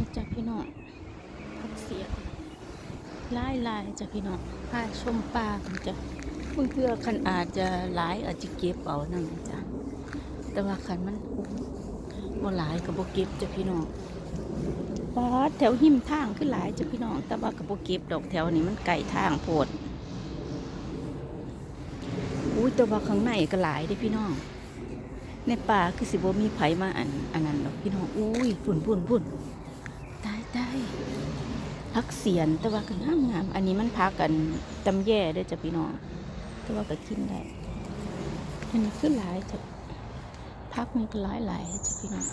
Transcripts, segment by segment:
นี่จ้ะพี่น้องพักเสียงลายลายจ้ะพี่น้องพาชมปลาจ้ะเพิ่งเพื่อคันอาจจะหลายอาจจะเก็บเอานั่นจ้ะแต่ว่าคันมันมบ่หลายก็บ่เก็บจ้ะพี่น้องปลาแถวหิมทางคือหลายจ้ะพี่น้อง แต่ว่าก็บ่เก็บดอกแถวนี้มันไก่ทางโพดอุ้ยแต่ว่าข้างในก็หลายเด้พี่น้องในป่าคือสิบ่มีไผมาอันอันนั้นดอกพี่น้องอุ้ยฝุ่นฝุ่นฝุ่น พักเสียนแต่ว่าก็งามงามอันนี้มันพักกันตำแย่เด้วยจ้ะพี่น้อง แต่ว่าก็กินได้อันนี้คือหลายจ้ะพักมันก็หลายหลายจ้ะพี่น้อง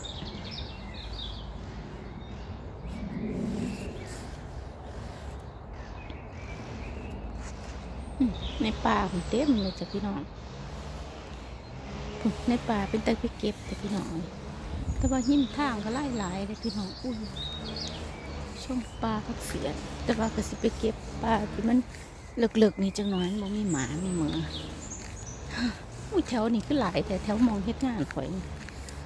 ในป่าผมเต็มเลยจ้ะพี่น้องในป่าเป็นแต่ไปเก็บแต่พี่น้อง แต่ว่าหิ้มทางก็ไล่หลายเลยพี่น้องอุ้ย ช่วงปลาพักเสียดแต่ว่าก็สิไปเก็บปลาที่มันเลิกๆนี่จังน้อยมันมีหมามีเหมืออุ้แถวนี้คือหลายแต่แถวมองเฮ็ดงานข่อยนี่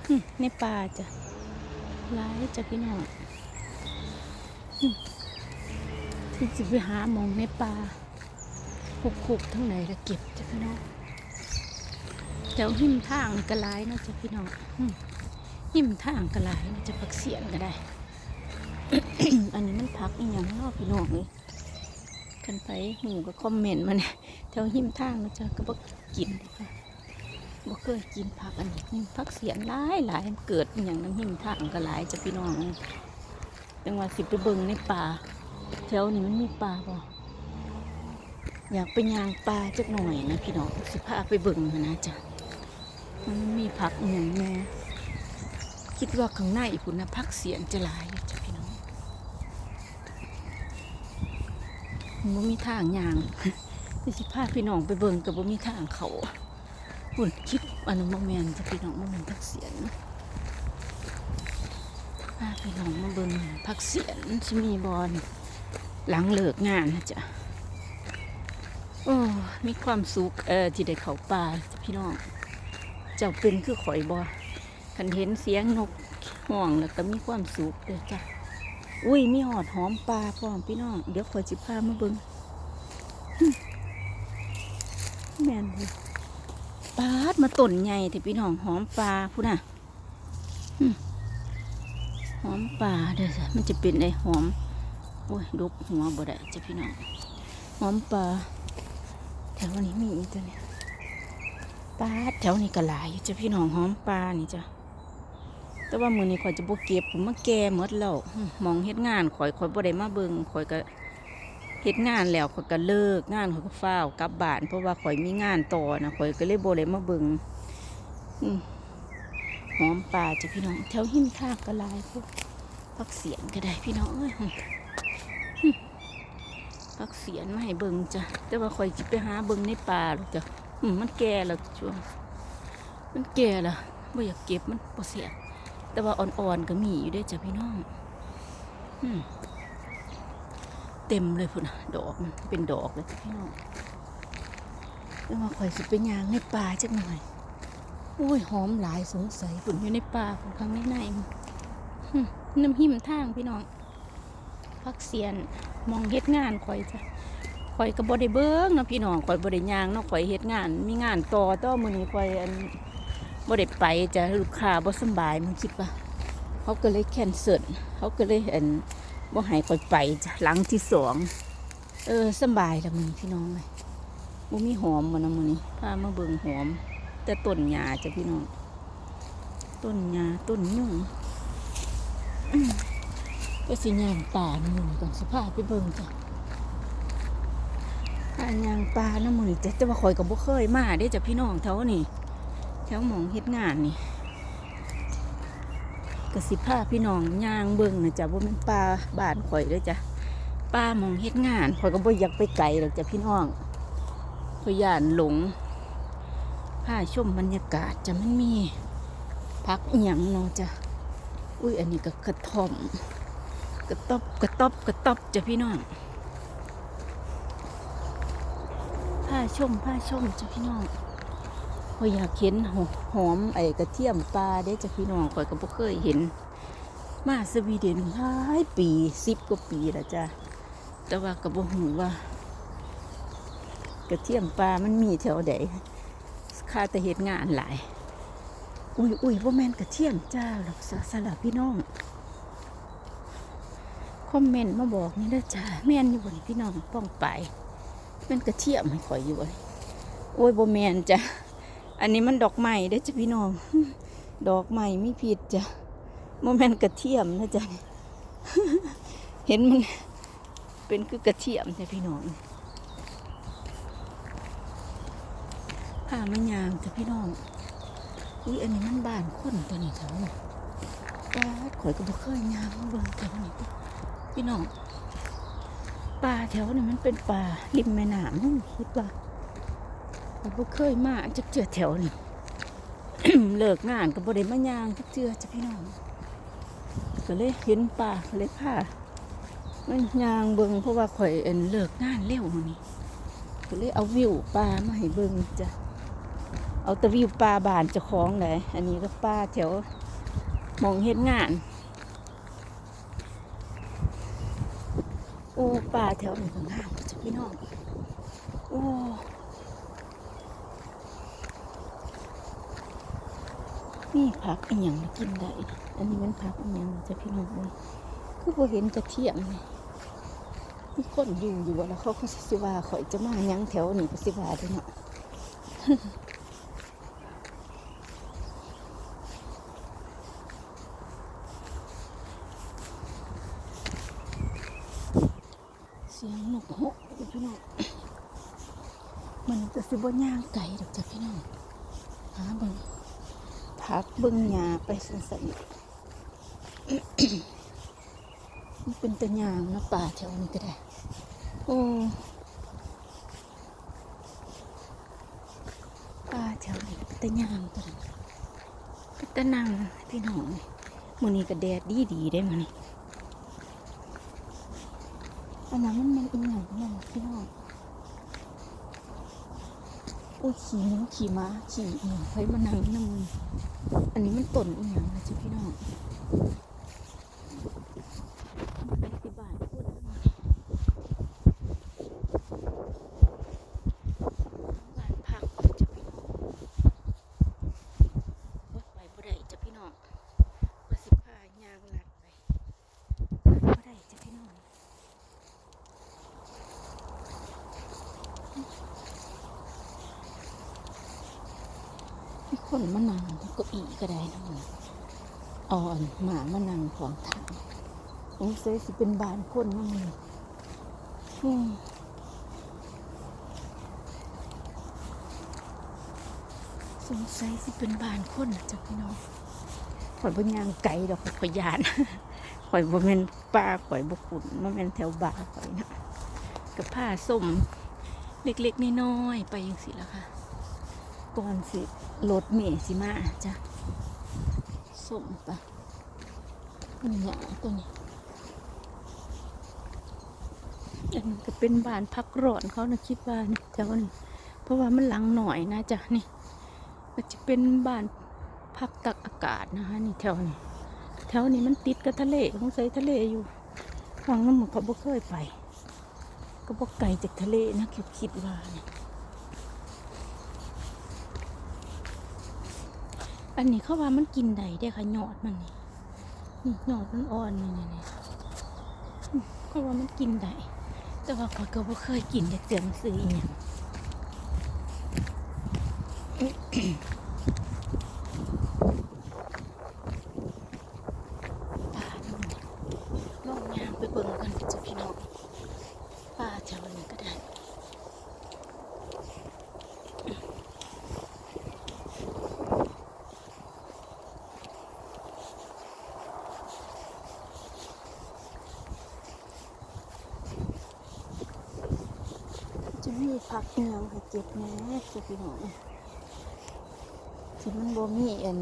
อืมในป่าจ้ะหลายจ้ะพี่น้องอืมที่จะไปหามองในป่าคุกๆทั้งไหนละเก็บจ้ะพี่น้องแถวหิมทางก็หลายนาะจ้ะพี่น้องหิมทางก็หลายนะจะพักเสียนก็ได้ อันนี้มันพักอีหยังเนาพี่น้องเลยกันไปหมูก็คอมเมนต์มาเนี่ยแถวหิมทางนะจ้ะก็บ่กินค่ะบ่เคยกินผักอันนี้นี่ผักเสียนหลายหลายเกิดอย่างน้ำหิมทางก็หลายจ้ะพี่น้องจังหวะสิบไปเบิงในป่าแถวนี้มันมีป่าบ่อยากไปยางป่าจักหน่อยนะพี่น้องสิพาไปเบิ่งมันนะจ้ะมันมีผักอหย่างแม่คิดว่าข้างในพุ่นนะผักเสียนจะหลายอยู่จ้ะพี่น้องมัน บ่มีทางย่างแต่สิพาพี่น้องไปเบิ่งกับบ่มีทางเขาพุ่นคิดอันนั้นบ่แม่นจะพี่น้องบ่แม่นผักเสียนพาพี่น้องมาเบิ่งผักเสียนสิมีบอนหลังเลิกงานนะจ๊ะโอ้มีความสุขเออที่ได้เขาป่าพี่น้อง เจ้าเป็นคือข่อยบอคันเห็นเสียงนกห่วงแล้วก็มีความสุขเด้อจ้ะ อุ้ยมีหอดหอมปลาพร้อมพี่น้อง เดี๋ยวขอจิพามาเบิงแมนเลยปลาดมาต้นใหญ่ที่พี่น้องหอมปลาพูดน่ะหอมปลาเด้อจ้ะมันจะเป็นไอหอมโอ้ยดกหัวบ่ได้จ้ะพี่น้องหอมปลาแถวนี้มีอีกตัวเนี่ยปลาแถวนี้ก็หลายจ้ะพี่น้องหอมปลานี่จ้ะ แต่ว่ามือนี้ข่อยจะบ่เก็บผมมาแก่หมดแล้วมองเฮ็ดงานข่อยข่อยบ่ได้มาเบิ่งข่อยก็เฮ็ดงานแล้วข่อยก็เลิกงานข่อยก็ฟ้าวกลับบ้าน เพราะว่าข่อยมีงานต่อนะข่อยก็เลยบ่ได้มาเบิ่งหอมปลาจ้ะพี่น้องแถวหิมทางก็ลายพวกพักเสียนก็ได้พี่น้องเอ้ยพักเสียนมาให้เบิ่งจ้ะแต่ว่าข่อยสิไปหาเบิ่งในป่าหรอกจ้ะมมันแก่แล้วช่วงมันแก่แล้วไม่อยากเก็บมันบ่เสีย แต่ว่าอ่อนๆก็มีอยู่เด้จ้ะพี่น้องเต็มเลยพุ่นน่ะดอกมันเป็นดอกเลยจ้ะพี่น้องแล้วมาข่อยสิเป็นยางในป่าจักหน่อยโอ้ยหอมหลายสงสัยฝุ่นอยู่ในป่าฝุ่นข้างในในน้ำหิมทางพี่น้องพักเสียนมองเฮ็ดงานข่อยจ้ะข่อยก็บ่ได้เบิ่งนะพี่น้องข่อยบ่ได้ย่างเนาะข่อยเฮ็ดงาน มีงานต่อต่อมือนี้ข่อยอัน บ่ได้ไปจะลูกค้าบ่สบายมันคิดว่าเขาก็เลยแคนเซิลเขาก็เลยอันบ่ให้ข่อยไปจ้ะหลังที่สองเออสบายล้วมื้อนี้พี่น้องเลยบ่มีหอมบ่นะมื้อนี้พามาเบิ่งหอม แต่ต้นหญ้าจ้ะพี่น้อง ต้นหญ้าต้นยุ่งก็สิย่างป่านี่มื้อนี้อนสิพาไปเบิ่งจ้ะอันยางปลาน้ำมือแต่แต่ว่าข่อยก็บ่เคยมาได้จากพี่น้องแถวนี่ แถวหมองเฮ็ดงานนี่กระสิพาพี่น้องย่างเบิ่งนะจ๊ะว่ามันปลาบ้านข่อยเด้อจ้ะปลามองเฮ็ดงานข่อยก็บ่อยากไปไกลหรอกจ้ะพี่น้องข่อยย่านหลงพาชมบรรยากาศจ้ะมันมีพักหยังเนาะจ้ะอุ้ยอันนี้ก็กระท่อมกระต๊อบกระต๊อบกระต๊อบจ้ะพี่น้องผ้าชมผ้าชมจ้ะพี่น้อง ข่อยอยากเห็นหอหอมไอ้กระเทียมปลาได้จ้ะพี่น้องข่อยก็บ่เคยเห็น มาสวีเดนหลายปีสิบกว่าปีแล้วจ้ะแต่ว่าก็บ่ฮู้ว่า กระเทียมปลามันมีแถวใดค่าแต่เหตุงานหลาย อุ้ยอุ้ยว่าแมนกระเทียมจ้าหรอกสสลับพี่น้องคอมเมนต์มาบอกนี่นะจ้าแมนอยู่บนพี่น้องป้องไปแมันกระเทียมให้ข่อยอยู่บนโอ้ยบ่แมนจ้ะ อันนี้มันดอกไม้เด้จ้ะพี่น้อง ดอกไม้มีผิดจ้ะบ่แมนกระเทียมนะจ๊ะเห็นมันเป็นคือกระเทียมจ้ะพี่น้องผ้ามันยางจ้ะพี่น้อง อุ้ยอันนี้มันบานคนตัวนี้เถอะปลาข่อยก็บ่เคยยางมาเบิ่งแถวนี้พี่น้องปลาแถวนี้มันเป็นปลาริมแม่น้ำนั่นคิดว่า บ่เคยมาจักเจือแถวนี้เลิกงานก็บ่ได้มายางจักเจือจ้ะพี่น้องก็เลยเห็นปลาก็เลยพามันยางเบิงเพราะว่าข่อยเอ็นเลิกงานเร็วมันี้ก็เลยเอาวิวปลามาให้เบิงจ้ะเอาแตะวิวปลาบานจะคล้องเลยอันนี้ก็ปลาแถวมองเฮ็ดงาน โอ้ปลาแถวนี้ก็งามจ้ะพี่น้องโอ้ นี่ผักอีหยังกินได้ อันนี้มันผักอีหยังจะพี่น้องเลยคือพอเห็นกระเทียมนี่มีคนอยู่อยู่แล้วเขาก็สิว่าข่อยจะมาหยังแถวนี้ก็สิว่าด้อเนาะเสียงนกฮกพี่น้องมันจะสิบ่ย่างไก่ดอกจ้ะพี่น้องหาเบิ่ง พักเบิ่งหญ้าไปสันสันมันเป็นตะยางนะป่าแถวนี้ก็ได้ โอ้ป่าแถวนี้เป็นตะยางตัวนั้นเป็นตะนังพี่น้องมื้อนี้ก็แดดดีดีได้มันอันนั้นมันเป็นอีหยังนั่นพี่น้อง โอ้ยขี่หมูขี่ม้าขี่อีหยังไฟมานั่งน้ำมันอันนี้มันต้นอีหยังนะจ๊ะพี่น้องมันเป็นที่บ้านพูดนะบ้านพักจ้ะพี่น้องว่าไปบ่ได้จ้ะพี่น้องว่าสิพายางลัดไปบ่ได้จ้ะพี่น้อง มี คนมานั่งก็อีก็ได้นะอ่อนหมามานั่งขวางทางสงสัยสิเป็นบานคนนั่นเลยอืมสงสัยสิเป็นบานคนนะจ๊ะพี่น้องข่อยบ่ย่างไก่ดอกข่อยยานข่อยบ่แม่นป้าข่อยบ่ขุนบ่แม่นแถวบ้านข่อยนะกับผ้าส้มเล็กๆน้อยๆไปยังสิละค่ะ ก่อนสิรถเมสิมาจ้ะส่งไปมันหยาตัวนี้อันนี้ก็เป็นบ้านพักร้อนเขานะคิดว่านี่แถวนี้เพราะว่ามันหลังหน่อยนะจ๊ะนี่มันจะเป็นบ้านพักตักอากาศนะคะนี่แถวนี้แถวนี้มันติดกับทะเลของใส่ทะเลอยู่ฟังน้ำมันก็บ่เคยไป ก็บ่ไกลจากทะเลนะคิดคิดว่านี่ อันนี้เขาว่ามันกินได้ได้ค่ะหยอดมันนี่นี่หยอดมันอ่อนนี่นี่นี่เขาว่ามันกินได้แต่ว่าข้อยก็บ่เคยกินเด็กเตือนซื้ออีหยังป่านี่มันลองยางไปเบิ่งกันจ้ะพี่น้องป่าแถวนี้ก็ได้ จะักเนืองให้เก็บแน่จ้ะพี่น้องที่มันบ่มีอัน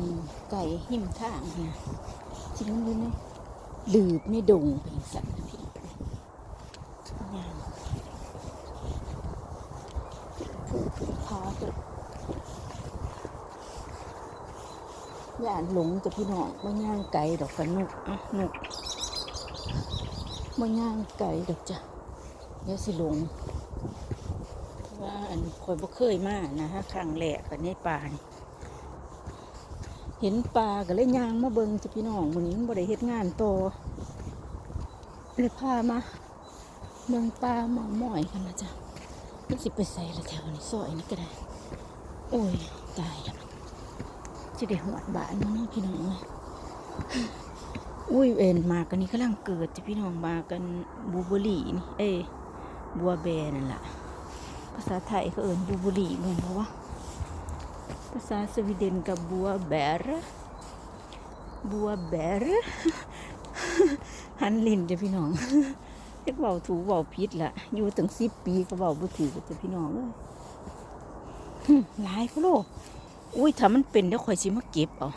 ไก่หิมทางเนี่ยที่มันอยู่ในดืบในดงเป็นสัตว์นะพี่น้องงามพาตัวย่านหลงจะพี่น้องบ่ย่างไก่ดอกกันนุกอะนุกบ่ย่างไก่ดอกจ้ะเดี๋ยวสิหลง ว่าอันคอยบ่เคยมานะฮะครั้งแรกกันในป่านี่เห็นปลาก็เลยย่างมาเบิงจะพี่น้องมือนี้บ่ได้เฮ็ดงานโตเลยพามาเบิ่งปลาหมอหมอยกันนะจ๊ะมันสิไปใส่ละแถวนี้ซอยนี้ก็ได้ โอ้ย ตายแล้วจะได้หวดบานมาเนพี่น้องเอ้ยอุ้ยเอ็นมากันนี้กำลังเกิดจะพี่น้องมากันบูเบอรี่นี่ เอ้ยบัวแบนั่นแหละาษาไทยเขาเอินบูบอรี่เหมือนเพราะว่าภาษาสวีเดนกับบัวแบร์บัวแบร์หันลินจ้ะพี่น้องเรียกเบาถูเบาพิษละอยู่ถึงสิบปีก็เบาบุถือจ้ะพี่น้องเอ้ยหลายพะโลอุ้ยถ้ามันเป็นเดี๋ยวข่อยสิมาเก็บเอา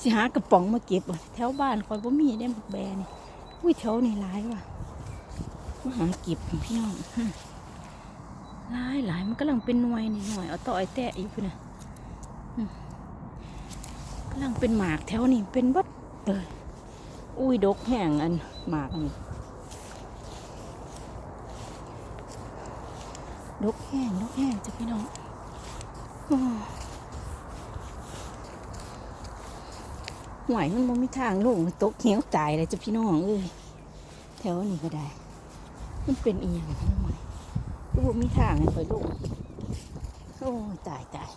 สิหากระป๋องมาเก็บแถวบ้านข่อยบ่มีได้หมกแบนี่อุ้ยแถวนี่หลายว่ะมาหาเก็บพี่น้อง หลายหลายมันกำลังเป็นหน่วยนี่หน่อยเอาต่อไอ้แตะอยู่พุ่นนะกำลังเป็นหมากแถวนี้เป็นบัดเลยอุ้ยดกแห้งอันหมากนี่ดกแห้งดกแห้งจะพี่น้องหวยมันบ่มีทางลงตกเหี้ยวตายเลยจะพี่น้องเอ้ยแถวนี้ก็ได้ มันเป็นเอียังของหมัน ก็บ่มีทางให้ไปลงโอ้ยตายตาย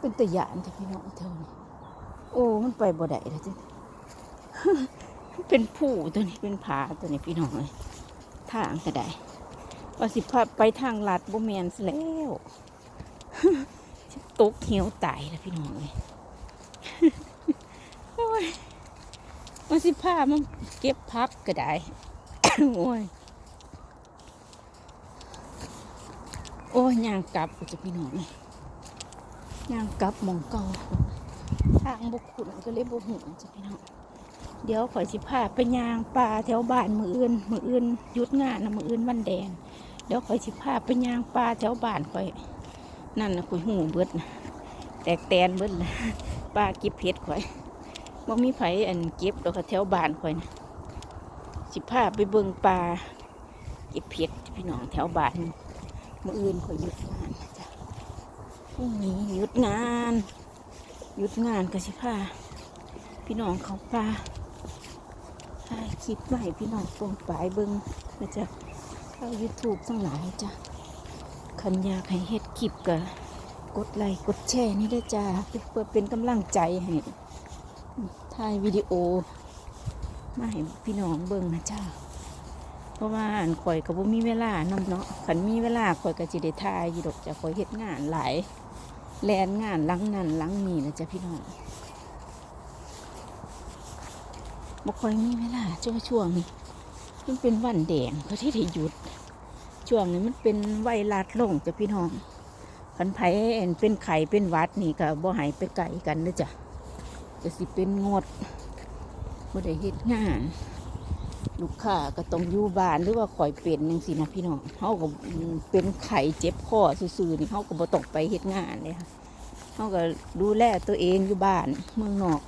เป็นตะยานจ้ะพี่น้องแถวนี้โอ้มันไปบ่ได้แล้วจ้ะเป็นผู้ตัวนี้เป็นผาตัวนี้พี่น้องเลยทางก็ได้ว่าสิพาไปทางลัดบ่แมนแล้วตกเหี่ยวตายแล้วพี่น้องเลยโอ้ยว่าสิพามันเก็บพักก็ได้โอ้ย โอ้ยยางกลับจะพี่น้องเลยยางกลับมองเก่าทางบุกขุนก็เลยบุหุนจะพี่น้องเดี๋ยวข่อยสิพาไปยางป่าแถวบ้านมืออื่น มืออื่นยุดงานนะมืออื่นวันแดงเดี๋ยวข่อยสิพาไปยางปลาแถวบ้านข่อย นั่นนะข่อยหูเบิดนะแตกแตนเบิดเลยปลาเก็บเพชรข่อยบ่มีไผอันเก็บดอกค่ะแถวบ้านข่อยนะสิพาไปเบิ่งปลาเก็บเพชรพี่น้องแถวบ้าน มื้ออื่นขอหยุดงานนะจ้ะพรุ่งนี้หยุดงานหยุดงานก็สิพาพี่น้องเขาปลาถ่ายคลิปให้พี่น้องตรงปลายเบิ่งนะจ๊ะเข้า YouTube ทั้งหลายจ้ะคันอยากให้เฮ็ดคลิปก็กดไลค์กดแชร์นี่ด้วยจ้าเพื่อเป็นกำลังใจให้ถ่ายวิดีโอมาให้พี่น้องเบิ่งนะจ้า เพราะว่าอันข่อยก็บ่มีเวลานำเนาะคันมีเวลาข่อยก็สิได้ถ่ายอยู่ดอกจะข่อยเฮ็ดงานหลายแลนงานลังนั้นลังนี้นะจ้ะพี่น้องบ่ค่อยมีเวลาช่วงช่วงนี้มันเป็นวันแดงเขาที่ได้หยุด ช่วงนี้มันเป็นไวรัสลงจ้ะพี่น้องคันไผเอ็นเป็นไข่เป็นวัดนี่ก็บ่หายไปไก่กันเด้อจ้ะจะสิเป็นงดบ่ได้เฮ็ดงาน ลูกค้าก็ต้องอยู่บ้านหรือว่าข่อยเป็นจังซี่นะพี่น้องเฮาก็เป็นไข่เจ็บคอซื่อๆนี่เฮาก็บ่ต้องไปเฮ็ดงานเลยค่ะเฮาก็ดูแลตัวเองอยู่บ้านเมืองนอก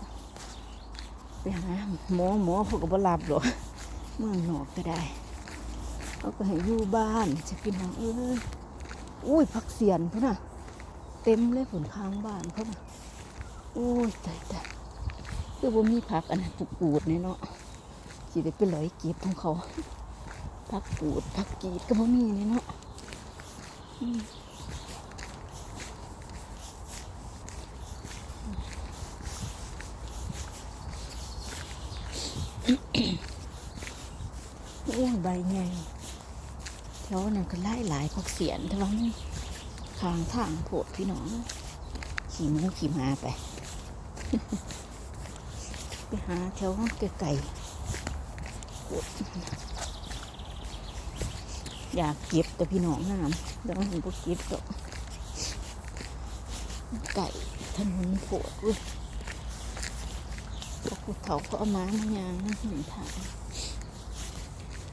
ไปหาหมอหมอเขาก็บ่รับหรอกเมืองนอกก็ได้เขาก็ให้อยู่บ้านจะกินน้องเอ้ยอุ้ยผักเสียนพุ่นน่ะ เต็มเลยผลข้างบ้านเขาน่ะโอ้ยตายตายคือว่ามีผักอันนั้นปลูกปูดเนี่ยเนาะ สิได้เป็นร้อยเก็บของเขาผักปูดผักกีดก็บ่มีเนี่ยเนาะอืมโอ้ยใบไงแถวนั้นก็ไล่หลายผักเสียนแต่ว่ามันข้างทางโผดพี่น้อง ขี่มูขี่มาไป ไปหาแถวไกลๆ ดอยากเก็บแต่พี่น้องน้ำแล้วมันก็เก็บดอกไก่ถนนโผดอุ้ยพวกผู้เฒ่าเขาเอาม้ามายางนะเห็นทาง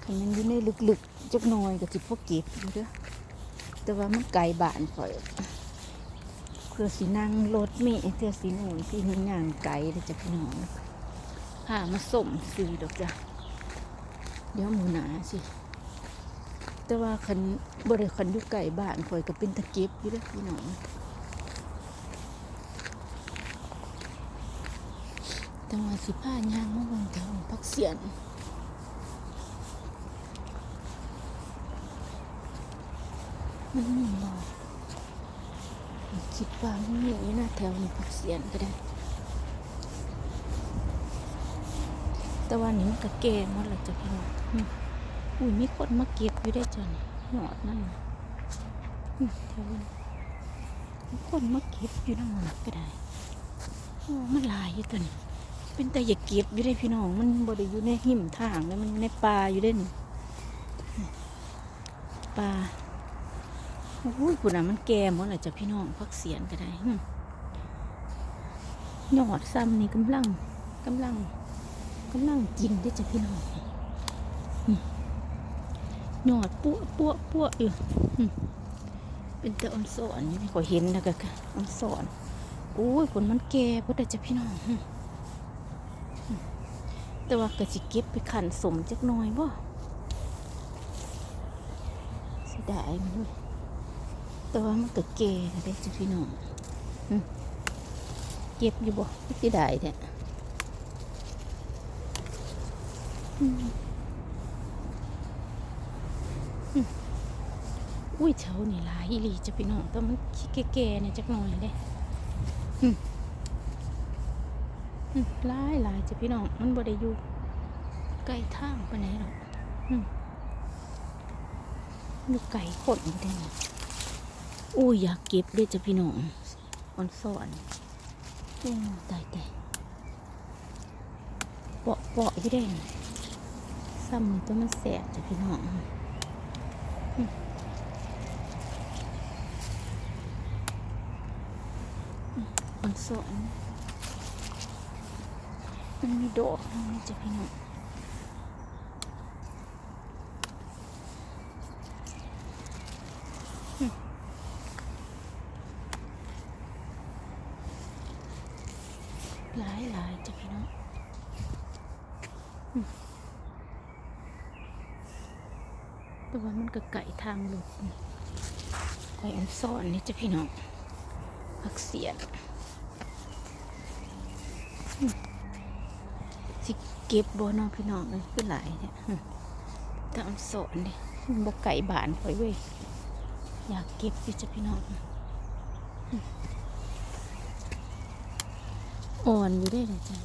คันมันอยู่ในลึกๆจักหน่อยก็จิบพวกเก็บอยู่เด้อแต่ว่ามันไกลบ้านข่อยเพื่อสินั่งรถเมล์เพื่อสิหนุนพี่นี่งานไกลเด้อจ้ะพี่น้องพามาส่งซื้อดอกจ้ะ เดี๋ยวหมูหนาสิ แต่ว่าคันบริคันอยู่ไก่บ้านคอยก็เป็นตะเก็บอยู่เด้อพี่น้องแต่ว่าสิผ้ายางมาเบางแถวพักเสียนมันมีบ่คิดว่ามันมีนะแถวนี้พักเสียนก็ได้ แต่ว่านี้มันก็แก่หมดแล้วจ้ะพี่น้องอุ้ยมีคนมาเก็บอยู่ได้จ้ะนี่หยอดนั่นน่ะอืมแถวนี้คนมาเก็บอยู่นั่นนก็ได้โอ้มันลายอยู่ตัวนี้เป็นแต่อย่าเก็บอยู่ได้พี่น้อง มันบ่ได้อยู่ในหิมทางเลยมันอยู่ในป่าอยู่ได้นี่ป่าโอ้ยคุณน่ะมันแก่หมดเลยจ้ะพี่น้องพักเสียนก็ได้หึยอดซ้ำนี่กำลังกำลัง กำลังกินได้จ้ะพี่น้องหยอดปั้วปั้วปั้วอยู่เป็นแต่อ่อนสอนนี่ขอเห็นนะก็อ่อนสอนโอ้ยผลมันแก่พอได้จ้ะพี่น้องแต่ว่าก็สิเก็บไปขันสมจักหน่อยบ่เสิได้มันด้วยแต่ว่ามันก็เกได้จ้ะพี่น้องเก็บอยู่บ่ไม่สิได้แท้ม อุ้ยเช้านี่หลายอีหลีจ้ะพี่น้องแต่มันขี้แก่ๆเนี่ยจักหน่อยเด้อืมอืมหลายหลายจ้ะพี่น้องมันบ่ได้อยู่ใกล้ทางปานไหนหรอกอืมอยู่ไกลคนอยู่ได้นี่อุ้ยอยากเก็บด้วยจ้ะพี่น้องออนสอนโอ้ตายแต่เปาะเปาะอยู่ได้น่ะ ซ้ำนี่ตัวมันแสบจ้ะพี่น้องมันสวยมันมีดอกนี่จ้ะพี่น้องหลายหลายจ้ะพี่น้องอืมแต่ว่ามันก็ไก่ทางหลุดนี่ ไก่อันนี่จะพี่น้องผักเสียนอืมสิเก็บบัวน้องพี่น้องเลยคือหลายเนี่ยอืมแต่อันซ่อนนี่มันบกไก่บานคอยเว้ยอยากเก็บอยู่จะพี่น้องอ่อนอยู่ได้เลยจ้ะ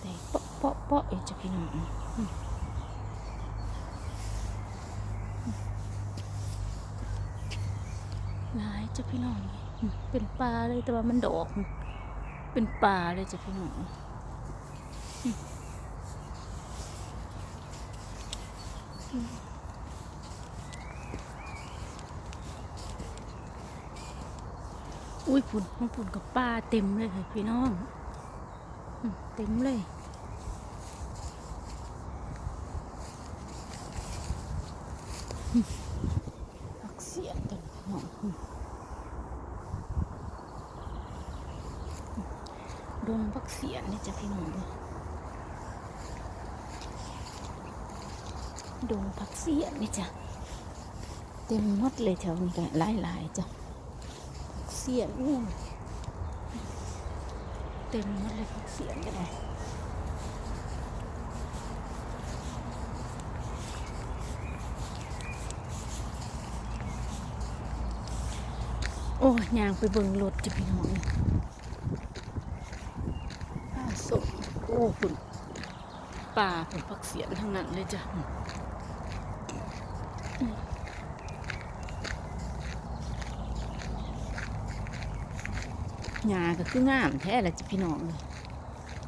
แต่เปาะเปาะเปาะอยู่จ้ะพี่น้องอืมหลาย จ้ะพี่น้อง เป็นปลาเลยแต่ว่ามันดอก เป็นปลาเลยจ้ะพี่น้องอุ้ยฝุ่นของฝุ่นกับปลาเต็มเลยค่ะพี่น้องเต็มเลยอืมผักเสียนตัวพี่น้องอืมดงผัก เสียนนี่จะพี่น้องเลยดงผักเสียนนี่จ้ะเต็มหมดเลยแถวนี้ก็หลายๆจ้ะเสียงอู้เต็มหมดเลยพวกเสียงกันเลยโอ้ยยางไปเบิ่งรถจะพี่น้องป้าสมโอ้คุณป่าเป็นพักเสียงทั้งนั้นเลยจ้ะหญ้าก็คืองามแท้ละจิพี่น้องเลย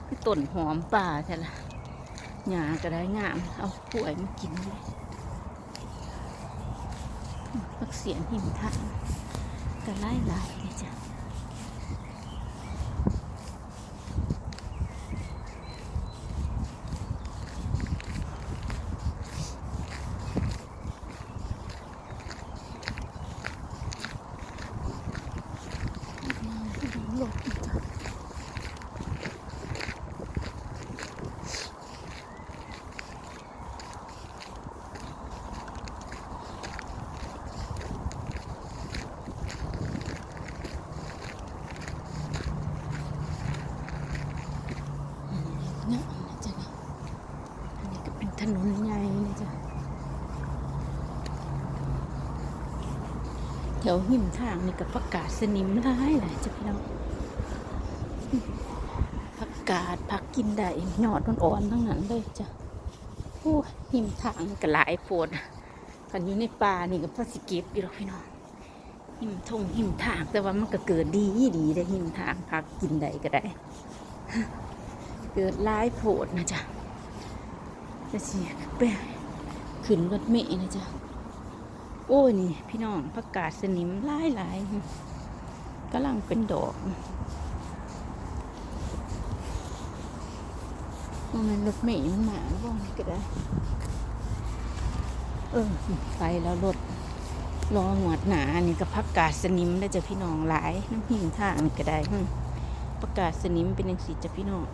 คือต้นหอมป่าแท้ละหญ้าก็ได้งาม เอาป่วยมากินเลยพักเสียงหิมทางก็ไล่ไล่เลยจ้ะ ถนนใหญ่นะจ๊ะแถวหิมทางนี่กับประกาศสนิมร้ายหลายจ้ะพี่น้องผักกาดผักกินได้หยอดอ่อนๆทั้งนั้นเลยจ้ะโอ้ยหิมทางนี่ก็หลายโพดกันอยู่ในป่านี่ก็พอสิเก็บอยู่หรอกพี่น้องหิมทงหิมทางแต่ว่ามันก็เกิดดีดีได้หิมทางผักกินได้ก็ได้ เกิดหลายโพดนะจ๊ะจะสิไปขึ้นรถเมล์นะจ๊ะ โอ้ยนี่ พี่น้องประกาศสนิมหลายหลายกำลังเป็นดอกมันรถเมล์มันหมาบ้างก็ได้เออไปแล้วรถรอหวดหนานี่ก็พักกาศสนิมได้จ้ะพี่น้องหลายน้ำหิ้งทางนี่ก็ได้หึประกาศสนิมเป็นยังสีจ้ะพี่น้อง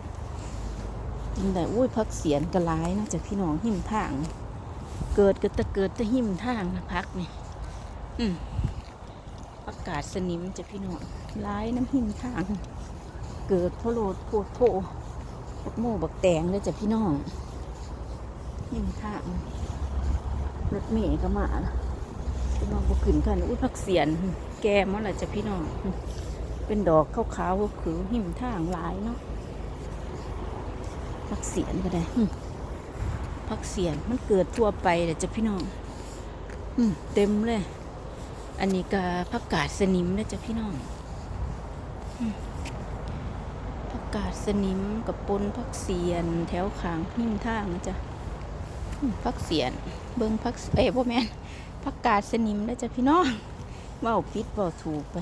จริงแต่อุ้ยพักเสียนกระลายนะจากพี่น้องหิมทาง เกิดก็จะเกิดจะหิมทางนะพักนี่อืมอากาศสนิมจากพี่น้องร้ายน้ำหิมทาง เกิดโพโลดโพดโพบักโม่บักแตงเลยจากพี่น้องหิมทางรถเมย์ก็มาละพี่น้องก็ขึ้นกันอุ้ยพักเสียน แกมันแหละจากพี่น้อง เป็นดอกขาวๆก็คือหิมทางหลายเนาะพักเสียนก็ได้ หึพักเสียนมันเกิดทั่วไปแต่จะพี่น้องอมเต็มเลย อันนี้ก็พักกาดสนิมนะจ๊ะพี่น้องพักกาดสนิมกับปนพักเสียน แถวขางหิ้มทางนะจ๊ะอืมพักเสียน เบิ้งพักเอ้ยพ่อแม่นพักกาดสนิมนะจ๊ะพี่น้องเว่าปิดว่าถูกไป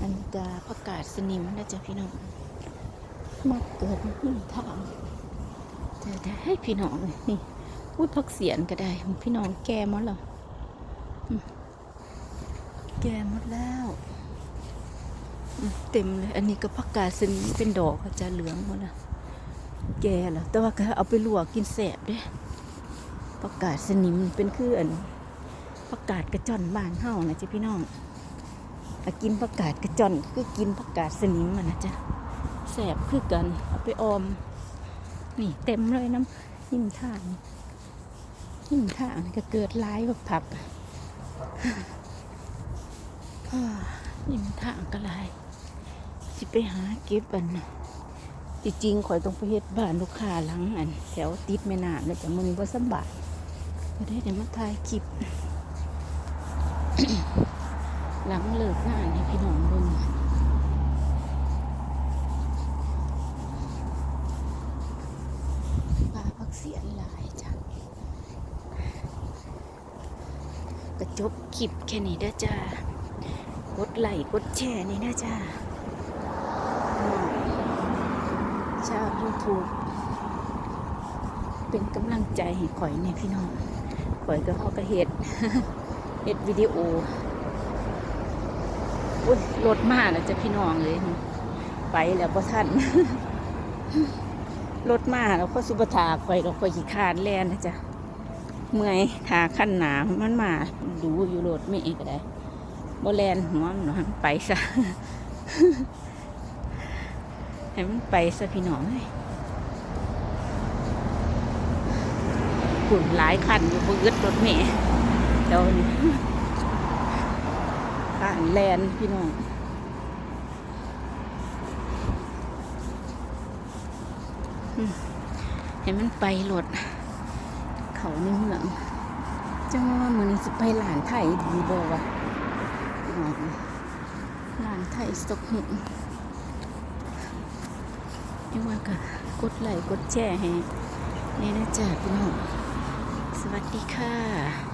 อันนี้กาประกาศสนิมนะจ๊ะพี่น้อง มาเกิดนี่ทางจะได้ให้พี่น้องเลยนี่พูดพักเสียนก็ได้ของพี่น้องแก่มดแล้วอืมแก่มดแล้วเต็มเลย อันนี้ก็ประกาศสนิมเป็นดอกจะเหลืองหมดแล้วแก่แล้วแต่ว่าก็เอาไปลวกกินแสบเด้ประกาศสนิมเป็นคืออันประกาศกระจอนบ้านเฮานะจ๊ะพี่น้องถ้ากินผักกาดกระจอนคือกินผักกาดสนิมมันนะจ๊ะ แสบคือกัน เอาไปออม นี่เต็มเลยน้ำหิมทางหิมทางก็เกิดร้ายแบบผักอ่าหิมทางก็ลายสิไปหาเก็บอันน่ะจริงๆข่อยต้องไปเฮ็ดบ้านลูกค้าหลังอัน แถวติดแม่น้ำเลยแต่มันบ่สำบายก็ได้เดี๋ยวมาถ่ายคลิปหลังเลิกงานให้พี่น้องเบิ่งปลาพักเสียนหลายจ้ะกระ จบคลิปแค่นี้เด้อจ้ากดไลค์กดแชร์นี่นะจ้าชาวยูทูบเป็นกำลังใจให้ข่อยเนี่ยพี่น้องข่อยก็เขาก็เฮ็ดเฮ็ดวิดีโออุ้ยรถมาแล้วจะพี่น้องเลยไปแล้วพ่ท่านรถมาแล้วก็สุปทาคอยเราคอยขี่คานแล่นนะจ๊ะ เมื่อยทาขั้นหนามันมาดูอยู่รถไม่เองก็ได้บแลนหัวมันหนอยไปซะให้มันไปซะพี่น้องเอ้ยขุนหลายคันอยู่บนอึดรถเมย์เดี๋ยวนี้ผ่านแลนพี่น้องอืมเห็นมันไปรถ เขาในเมืองจังว่ามือนี้สิไปหลานไทยดีบ่วะพี่น้องหลานไทยสกหึงยังว่าก็กดไลค์กดแชร์ให้นี่นะจ๊ะพี่น้องสวัสดีค่ะ